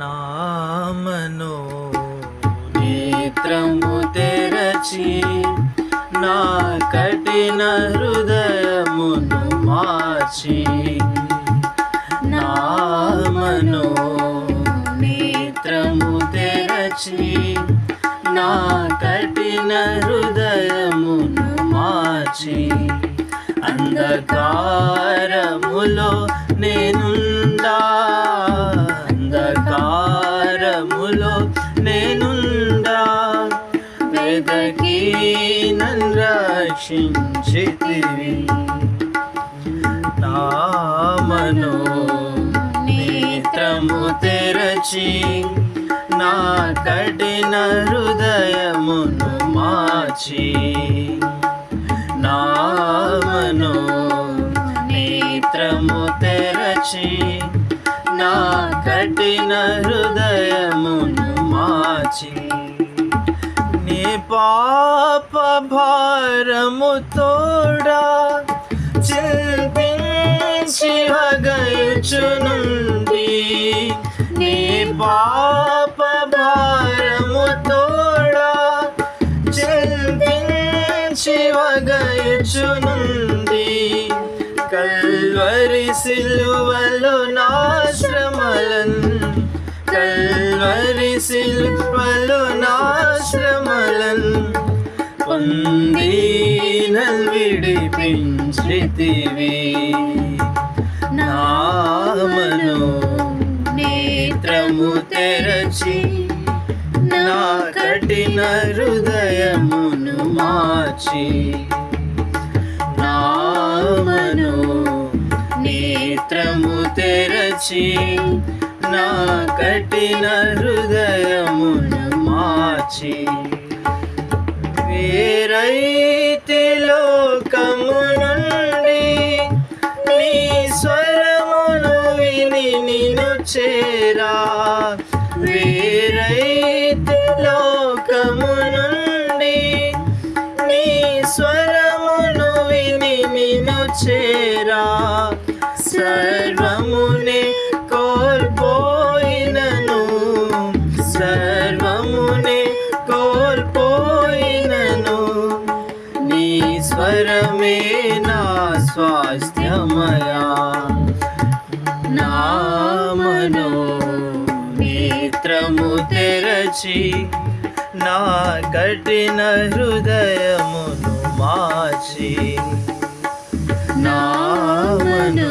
నామను నేత్రము తెరచి నా కఠిన హృదయమును మార్చి నామను నేత్రము తెరచి నా కఠిన హృదయమును మార్చి అంధకారములో నేనుండా వెదకి నన్ను రక్షించితివి నామను నేత్రము తెరచి నా కఠిన హృదయమును మార్చి నామను నేత్రము తెరచి నా కఠిన హృదయమును మాచి పాప భారము తోడా చింతించి వగయుచునుండి నీ పాప భారము తోడా చింతించి వగయుచునుండి కల్వరి సిలువలు నా వరిసిల్ సిలువలో నా శ్రమలన్ విడిపించితివి. నామను నేత్రము తెరచి నా కఠిన హృదయమును మార్చి. నామను నేత్రము మార్చి నా కఠిన హృదయమున మార్చి. వేరైతే లోకము నుండి నీ స్వరమును విని నిన్ను చేరా. వేరైతే లోకము నుండి నీ స్వరమును విని నిన్ను చేరా. సర్వముని స్వరమే నా స్వాస్థ్యమయా. నామను నేత్రము తెరచి నా కఠిన హృదయమును మాచి నామను నేత్రము